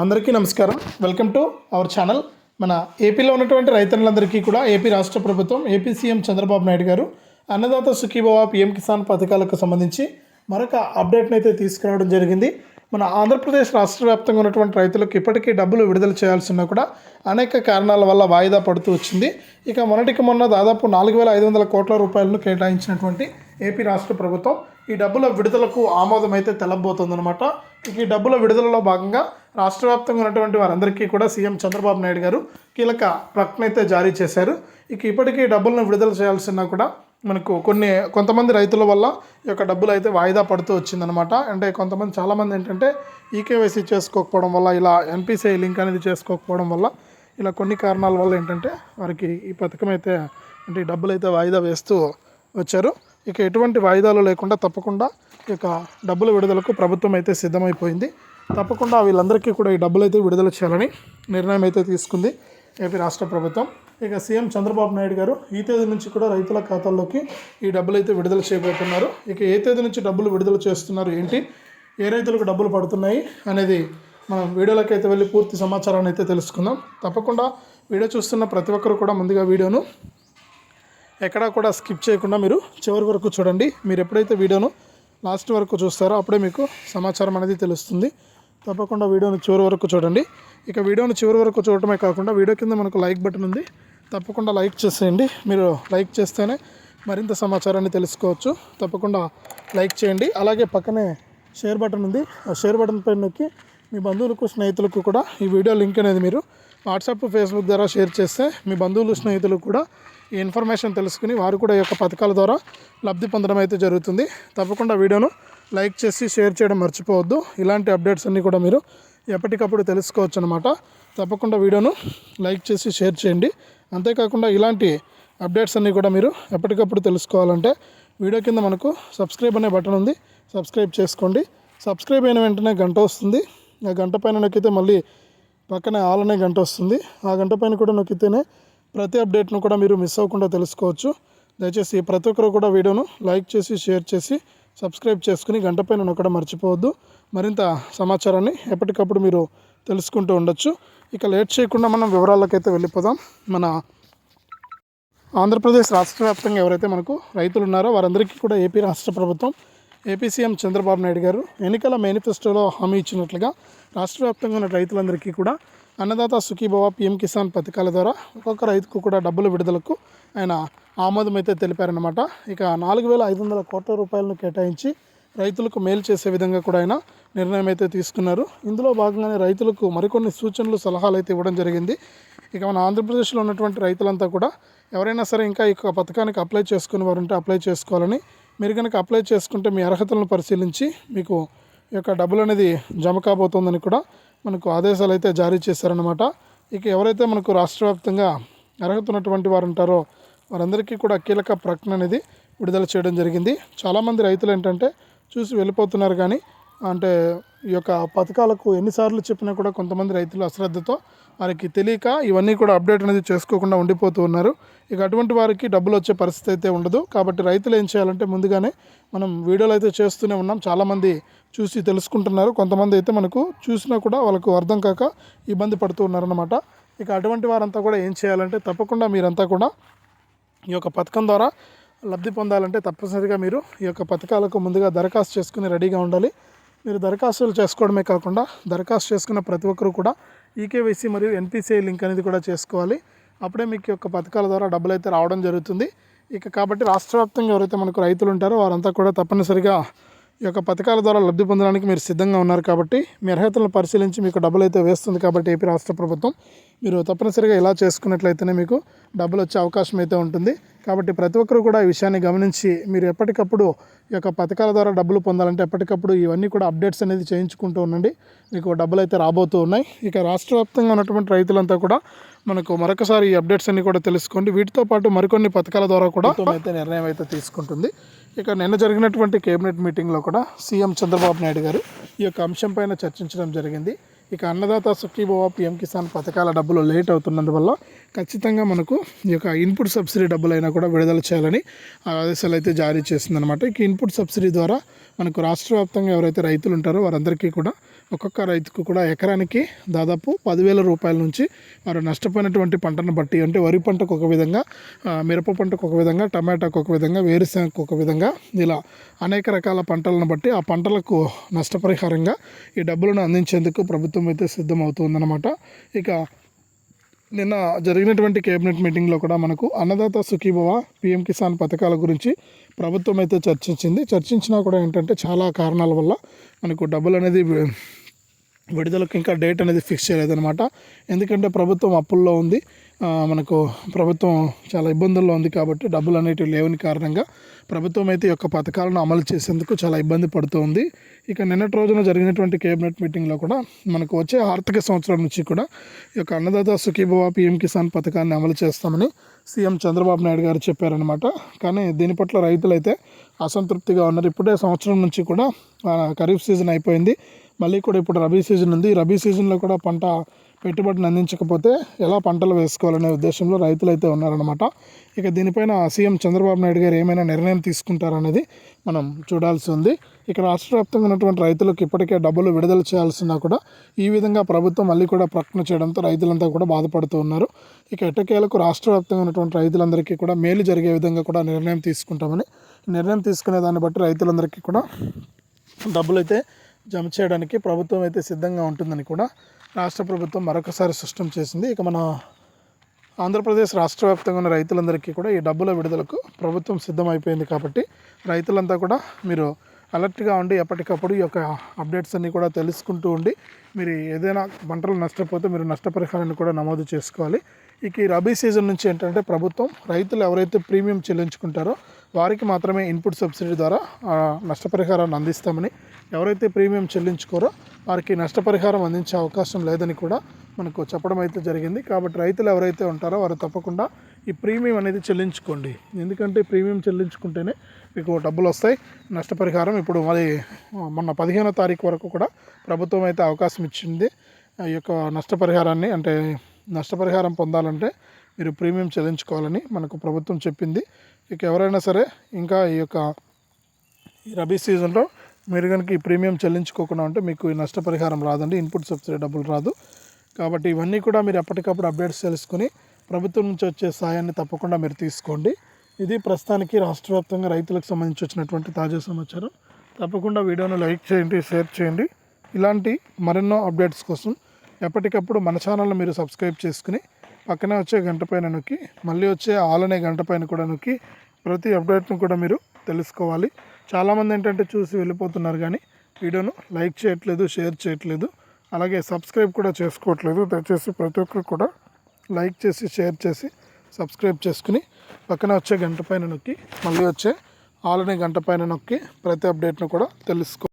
అందరికీ నమస్కారం. Welcome to our channel మన ఏపీలో ఉన్నటువంటి రైతన్నులందరికీ కూడా ఏపీ రాష్ట్ర ప్రభుత్వం ఏపీ సీఎం చంద్రబాబు నాయుడు గారు అన్నదాత సుఖీభవ పిఎం కిసాన్ పథకాలకు సంబంధించి మరొక అప్డేట్ని అయితే తీసుకురావడం జరిగింది. మన ఆంధ్రప్రదేశ్ రాష్ట్ర వ్యాప్తంగా ఉన్నటువంటి రైతులకు ఇప్పటికీ డబ్బులు విడుదల చేయాల్సిన కూడా అనేక కారణాల వల్ల వాయిదా పడుతూ వచ్చింది. ఇక మొన్నటికి మొన్న దాదాపు నాలుగు వేల ఐదు వందల కోట్ల రూపాయలను కేటాయించినటువంటి ఏపీ రాష్ట్ర ప్రభుత్వం ఈ డబ్బుల విడుదలకు ఆమోదం అయితే తెలబోతుందన్నమాట. ఇక ఈ డబ్బుల విడుదలలో భాగంగా రాష్ట్ర వ్యాప్తంగా ఉన్నటువంటి వారందరికీ కూడా సీఎం చంద్రబాబు నాయుడు గారు కీలక ప్రకటన అయితే జారీ చేశారు. ఇక ఇప్పటికీ డబ్బులను విడుదల చేయాల్సిన కూడా మనకు కొన్ని కొంతమంది రైతుల వల్ల ఈ యొక్క డబ్బులు అయితే వాయిదా పడుతూ వచ్చిందనమాట అంటే కొంతమంది చాలామంది ఏంటంటే ఈకేవైసీ చేసుకోకపోవడం వల్ల ఇలా ఎన్పిసిఐ లింక్ అనేది చేసుకోకపోవడం వల్ల ఇలా కొన్ని కారణాల వల్ల ఏంటంటే వారికి ఈ పథకం అయితే అంటే డబ్బులు అయితే వాయిదా వేస్తూ వచ్చారు. ఇక ఎటువంటి వాయిదాలు లేకుండా తప్పకుండా ఈ యొక్క డబ్బుల విడుదలకు ప్రభుత్వం అయితే సిద్ధమైపోయింది. తప్పకుండా వీళ్ళందరికీ కూడా ఈ డబ్బులు అయితే విడుదల చేయాలని నిర్ణయం అయితే తీసుకుంది ఏపీ రాష్ట్ర ప్రభుత్వం. ఇక సీఎం చంద్రబాబు నాయుడు గారు ఈ తేదీ నుంచి కూడా రైతుల ఖాతాల్లోకి ఈ డబ్బులు అయితే విడుదల చేయబోతున్నారు. ఇక ఏ తేదీ నుంచి డబ్బులు విడుదల చేస్తున్నారు ఏంటి? ఏ రైతులకు డబ్బులు పడుతున్నాయి అనేది మనం వీడియోలోకి అయితే వెళ్ళి పూర్తి సమాచారాన్ని అయితే తెలుసుకుందాం. తప్పకుండా వీడియో చూస్తున్న ప్రతి ఒక్కరు కూడా ముందుగా వీడియోను ఎక్కడా కూడా స్కిప్ చేయకుండా మీరు చివరి వరకు చూడండి. మీరు ఎప్పుడైతే వీడియోను లాస్ట్ వరకు చూస్తారో అప్పుడే మీకు సమాచారం అనేది తెలుస్తుంది. తప్పకుండా వీడియోని చివరి వరకు చూడండి. ఇక వీడియోని చివరి వరకు చూడటమే కాకుండా వీడియో కింద మనకు లైక్ బటన్ ఉంది. తప్పకుండా లైక్ చేసేయండి. మీరు లైక్ చేస్తేనే మరింత సమాచారాన్ని తెలుసుకోవచ్చు. తప్పకుండా లైక్ చేయండి. అలాగే పక్కనే షేర్ బటన్ ఉంది. ఆ షేర్ బటన్ పైన నొక్కి మీ బంధువులకు స్నేహితులకు కూడా ఈ వీడియో లింక్ అనేది మీరు వాట్సాప్ ఫేస్బుక్ ద్వారా షేర్ చేస్తే మీ బంధువులు స్నేహితులకు కూడా ఈ ఇన్ఫర్మేషన్ తెలుసుకుని వారు కూడా ఈ యొక్క పథకాల ద్వారా లబ్ధి పొందడం అయితే జరుగుతుంది. తప్పకుండా వీడియోను లైక్ చేసి షేర్ చేయడం మర్చిపోవద్దు. ఇలాంటి అప్డేట్స్ అన్నీ కూడా మీరు ఎప్పటికప్పుడు తెలుసుకోవచ్చు అనమాట తప్పకుండా వీడియోను లైక్ చేసి షేర్ చేయండి. అంతేకాకుండా ఇలాంటి అప్డేట్స్ అన్నీ కూడా మీరు ఎప్పటికప్పుడు తెలుసుకోవాలంటే వీడియో కింద మనకు సబ్స్క్రైబ్ అనే బటన్ ఉంది. సబ్స్క్రైబ్ చేసుకోండి. సబ్స్క్రైబ్ అయిన వెంటనే గంట వస్తుంది. ఆ గంట పైన నొక్కితే మళ్ళీ పక్కనే ఆల్ అనే గంట వస్తుంది. ఆ గంట పైన కూడా నొక్కితేనే ప్రతి అప్డేట్ను కూడా మీరు మిస్ అవ్వకుండా తెలుసుకోవచ్చు. దయచేసి ప్రతి ఒక్కరు కూడా వీడియోను లైక్ చేసి షేర్ చేసి సబ్స్క్రైబ్ చేసుకుని గంట పైన నొక్కడం మర్చిపోవద్దు. మరింత సమాచారాన్ని ఎప్పటికప్పుడు మీరు తెలుసుకుంటూ ఉండొచ్చు. ఇక లేట్ చేయకుండా మనం వివరాలకైతే వెళ్ళిపోదాం. మన ఆంధ్రప్రదేశ్ రాష్ట్ర వ్యాప్తంగా ఎవరైతే మనకు రైతులు ఉన్నారో వారందరికీ కూడా ఏపీ రాష్ట్ర ప్రభుత్వం ఏపీ సీఎం చంద్రబాబు నాయుడు గారు ఎన్నికల మేనిఫెస్టోలో హామీ ఇచ్చినట్లుగా రాష్ట్ర వ్యాప్తంగా ఉన్న రైతులందరికీ కూడా అన్నదాత సుఖీభవ పిఎం కిసాన్ పథకాల ద్వారా ఒక్కొక్క రైతుకు కూడా డబ్బుల విడుదలకు ఆయన ఆమోదం అయితే తెలిపారనమాట ఇక నాలుగు వేల ఐదు వందల కోట్ల రూపాయలను కేటాయించి రైతులకు మేలు చేసే విధంగా కూడా ఆయన నిర్ణయం అయితే తీసుకున్నారు. ఇందులో భాగంగానే రైతులకు మరికొన్ని సూచనలు సలహాలు అయితే ఇవ్వడం జరిగింది. ఇక మన ఆంధ్రప్రదేశ్లో ఉన్నటువంటి రైతులంతా కూడా ఎవరైనా సరే ఇంకా ఈ యొక్క పథకానికి అప్లై చేసుకుని వారు ఉంటే అప్లై చేసుకోవాలని మీరు కనుక అప్లై చేసుకుంటే మీ అర్హతలను పరిశీలించి మీకు ఈ యొక్క డబ్బులు అనేది జమ కాబోతోందని కూడా మనకు ఆదేశాలు అయితే జారీ చేశారనమాట ఇక ఎవరైతే మనకు రాష్ట్ర వ్యాప్తంగా అర్హత ఉన్నటువంటి వారు ఉంటారో వారందరికీ కూడా కీలక ప్రకటన అనేది విడుదల చేయడం జరిగింది. చాలామంది రైతులు ఏంటంటే చూసి వెళ్ళిపోతున్నారు కానీ అంటే ఈ యొక్క పథకాలకు ఎన్నిసార్లు చెప్పినా కూడా కొంతమంది రైతులు అశ్రద్ధతో వారికి తెలియక ఇవన్నీ కూడా అప్డేట్ అనేది చేసుకోకుండా ఉండిపోతూ ఉన్నారు. ఇక అటువంటి వారికి డబ్బులు వచ్చే పరిస్థితి అయితే ఉండదు. కాబట్టి రైతులు ఏం చేయాలంటే ముందుగానే మనం వీడియోలు అయితే చేస్తూనే ఉన్నాం. చాలామంది చూసి తెలుసుకుంటున్నారు. కొంతమంది అయితే మనకు చూసినా కూడా వాళ్ళకు అర్థం కాక ఇబ్బంది పడుతూ ఉన్నారన్నమాట. ఇక అటువంటి వారంతా కూడా ఏం చేయాలంటే తప్పకుండా మీరంతా కూడా ఈ యొక్క పథకం ద్వారా లబ్ధి పొందాలంటే తప్పనిసరిగా మీరు ఈ యొక్క పథకాలకు ముందుగా దరఖాస్తు చేసుకుని రెడీగా ఉండాలి. మీరు దరఖాస్తులు చేసుకోవడమే కాకుండా దరఖాస్తు చేసుకున్న ప్రతి ఒక్కరు కూడా ఈకేవైసీ మరియు ఎన్పిసిఐ లింక్ అనేది కూడా చేసుకోవాలి. అప్పుడే మీకు యొక్క పథకాల ద్వారా డబ్బులు అయితే రావడం జరుగుతుంది. ఇక కాబట్టి రాష్ట్ర వ్యాప్తంగా ఎవరైతే మనకు రైతులు ఉంటారో వారంతా కూడా తప్పనిసరిగా ఈ యొక్క పథకాల ద్వారా లబ్ధి పొందడానికి మీరు సిద్ధంగా ఉన్నారు కాబట్టి మీ అర్హతలను పరిశీలించి మీకు డబ్బులు అయితే వేస్తుంది కాబట్టి ఏపీ రాష్ట్ర ప్రభుత్వం. మీరు తప్పనిసరిగా ఇలా చేసుకున్నట్లయితేనే మీకు డబ్బులు వచ్చే అవకాశం అయితే ఉంటుంది. కాబట్టి ప్రతి ఒక్కరు కూడా ఈ విషయాన్ని గమనించి మీరు ఎప్పటికప్పుడు ఈ యొక్క పథకాల ద్వారా డబ్బులు పొందాలంటే ఎప్పటికప్పుడు ఇవన్నీ కూడా అప్డేట్స్ అనేది చేయించుకుంటూ ఉండండి. మీకు డబ్బులు అయితే రాబోతూ ఉన్నాయి. ఇక రాష్ట్ర వ్యాప్తంగా ఉన్నటువంటి రైతులంతా కూడా మనకు మరొకసారి ఈ అప్డేట్స్ అన్ని కూడా తెలుసుకోండి. వీటితో పాటు మరికొన్ని పథకాల ద్వారా కూడా అయితే నిర్ణయం అయితే తీసుకుంటుంది. ఇక నిన్న జరిగినటువంటి కేబినెట్ మీటింగ్లో కూడా సీఎం చంద్రబాబు నాయుడు గారు ఈ యొక్క అంశంపైన చర్చించడం జరిగింది. ఇక అన్నదాత సుఖీభవ పిఎం కిసాన్ పథకాల డబ్బులు లేట్ అవుతున్నందువల్ల ఖచ్చితంగా మనకు ఈ యొక్క ఇన్పుట్ సబ్సిడీ డబ్బులైనా కూడా విడుదల చేయాలని ఆదేశాలు అయితే జారీ చేసిందనమాట ఇక ఇన్పుట్ సబ్సిడీ ద్వారా మనకు రాష్ట్ర వ్యాప్తంగా ఎవరైతే రైతులు ఉంటారో వారందరికీ కూడా ఒక్కొక్క రైతుకు కూడా ఎకరానికి దాదాపు పదివేల రూపాయల నుంచి వారు నష్టపోయినటువంటి పంటను బట్టి అంటే వరి పంటకు ఒక విధంగా మిరప పంటకు ఒక విధంగా టమాటాకు ఒక విధంగా వేరుశనగకు ఒక విధంగా ఇలా అనేక రకాల పంటలను బట్టి ఆ పంటలకు నష్టపరిహారంగా ఈ డబ్బులను అందించేందుకు ప్రభుత్వం అయితే సిద్ధమవుతుందన్నమాట. ఇక నిన్న జరిగినటువంటి కేబినెట్ మీటింగ్లో కూడా మనకు అన్నదాత సుఖీభవ పిఎం కిసాన్ పథకాల గురించి ప్రభుత్వం అయితే చర్చించింది. చర్చించినా కూడా ఏంటంటే చాలా కారణాల వల్ల మనకు డబ్బులు అనేది విడుదలకు ఇంకా డేట్ అనేది ఫిక్స్ చేయలేదన్నమాట. ఎందుకంటే ప్రభుత్వం అప్పుల్లో ఉంది. మనకు ప్రభుత్వం చాలా ఇబ్బందుల్లో ఉంది కాబట్టి డబ్బులు అనేటివి లేవని కారణంగా ప్రభుత్వం అయితే యొక్క పథకాలను అమలు చేసేందుకు చాలా ఇబ్బంది పడుతుంది ఇక నిన్నటి రోజున జరిగినటువంటి కేబినెట్ మీటింగ్లో కూడా మనకు వచ్చే ఆర్థిక సంవత్సరం నుంచి కూడా ఈ యొక్క అన్నదాత సుఖీభవ పిఎం కిసాన్ పథకాన్ని అమలు చేస్తామని సీఎం చంద్రబాబు నాయుడు గారు చెప్పారనమాట కానీ దీని పట్ల రైతులైతే అసంతృప్తిగా ఉన్నారు. ఇప్పుడే సంవత్సరం నుంచి కూడా ఖరీఫ్ సీజన్ అయిపోయింది. మళ్ళీ కూడా ఇప్పుడు రబీ సీజన్ ఉంది. రబీ సీజన్లో కూడా పంట పెట్టుబడిని అందించకపోతే ఎలా పంటలు వేసుకోవాలనే ఉద్దేశంలో రైతులు అయితే ఉన్నారనమాట ఇక దీనిపైన సీఎం చంద్రబాబు నాయుడు గారు ఏమైనా నిర్ణయం తీసుకుంటారనేది మనం చూడాల్సి ఉంది. ఇక రాష్ట్ర వ్యాప్తంగా ఉన్నటువంటి రైతులకు ఇప్పటికే డబ్బులు విడుదల చేయాల్సినా కూడా ఈ విధంగా ప్రభుత్వం మళ్ళీ కూడా ప్రకటన చేయడంతో రైతులంతా కూడా బాధపడుతూ ఉన్నారు. ఇక ఎట్టకేలకు రాష్ట్ర వ్యాప్తంగా ఉన్నటువంటి రైతులందరికీ కూడా మేలు జరిగే విధంగా కూడా నిర్ణయం తీసుకుంటామని నిర్ణయం తీసుకునే దాన్ని బట్టి రైతులందరికీ కూడా డబ్బులు అయితే జమ చేయడానికి ప్రభుత్వం అయితే సిద్ధంగా ఉంటుందని కూడా రాష్ట్ర ప్రభుత్వం మరొకసారి స్పష్టం చేసింది. ఇక మన ఆంధ్రప్రదేశ్ రాష్ట్ర వ్యాప్తంగా ఉన్న రైతులందరికీ కూడా ఈ డబ్బుల విడుదలకు ప్రభుత్వం సిద్ధమైపోయింది కాబట్టి రైతులంతా కూడా మీరు అలర్ట్గా ఉండి ఎప్పటికప్పుడు ఈ యొక్క అప్డేట్స్ అన్నీ కూడా తెలుసుకుంటూ ఉండి మీరు ఏదైనా పంటలు నష్టపోతే మీరు నష్టపరిహారాన్ని కూడా నమోదు చేసుకోవాలి. ఇక ఈ రబీ సీజన్ నుంచి ఏంటంటే ప్రభుత్వం రైతులు ఎవరైతే ప్రీమియం చెల్లించుకుంటారో వారికి మాత్రమే ఇన్పుట్ సబ్సిడీ ద్వారా నష్టపరిహారాన్ని అందిస్తామని ఎవరైతే ప్రీమియం చెల్లించుకోరో వారికి నష్టపరిహారం అందించే అవకాశం లేదని కూడా మనకు చెప్పడం అయితే జరిగింది. కాబట్టి రైతులు ఎవరైతే ఉంటారో వారు తప్పకుండా ఈ ప్రీమియం అనేది చెల్లించుకోండి. ఎందుకంటే ప్రీమియం చెల్లించుకుంటేనే మీకు డబ్బులు వస్తాయి నష్టపరిహారం ఇప్పుడు మరి మొన్న పదిహేనో తారీఖు వరకు కూడా ప్రభుత్వం అయితే అవకాశం ఇచ్చింది. ఈ యొక్క నష్టపరిహారాన్ని అంటే నష్టపరిహారం పొందాలంటే మీరు ప్రీమియం చెల్లించుకోవాలని మనకు ప్రభుత్వం చెప్పింది. ఇక ఎవరైనా సరే ఇంకా ఈ యొక్క ఈ రబీ సీజన్లో మీరు కనుక ఈ ప్రీమియం చెల్లించుకోకుండా ఉంటే మీకు ఈ నష్టపరిహారం రాదండి. ఇన్పుట్ సబ్సిడీ డబ్బులు రాదు. కాబట్టి ఇవన్నీ కూడా మీరు ఎప్పటికప్పుడు అప్డేట్స్ తెలుసుకుని ప్రభుత్వం నుంచి వచ్చే సాయాన్ని తప్పకుండా మీరు తీసుకోండి. ఇది ప్రస్తుతానికి రాష్ట్ర వ్యాప్తంగా రైతులకు సంబంధించి వచ్చినటువంటి తాజా సమాచారం. తప్పకుండా వీడియోను లైక్ చేయండి షేర్ చేయండి. ఇలాంటి మరెన్నో అప్డేట్స్ కోసం ఎప్పటికప్పుడు మన ఛానల్ని మీరు సబ్స్క్రైబ్ చేసుకుని పక్కనే వచ్చే గంట పైన నొక్కి మళ్ళీ వచ్చే ఆల్ అనే గంట పైన కూడా నొక్కి ప్రతి అప్డేట్ను కూడా మీరు తెలుసుకోవాలి. చాలామంది ఏంటంటే చూసి వెళ్ళిపోతున్నారు కానీ వీడియోను లైక్ చేయట్లేదు షేర్ చేయట్లేదు. అలాగే సబ్స్క్రైబ్ కూడా చేసుకోవట్లేదు. దయచేసి ప్రతి ఒక్కరు కూడా లైక్ చేసి షేర్ చేసి సబ్స్క్రైబ్ చేసుకుని పక్కన వచ్చే గంట పైన నొక్కి మళ్ళీ వచ్చే ఆల్ అనే గంట పైన నొక్కి ప్రతి అప్డేట్ను కూడా తెలుసుకో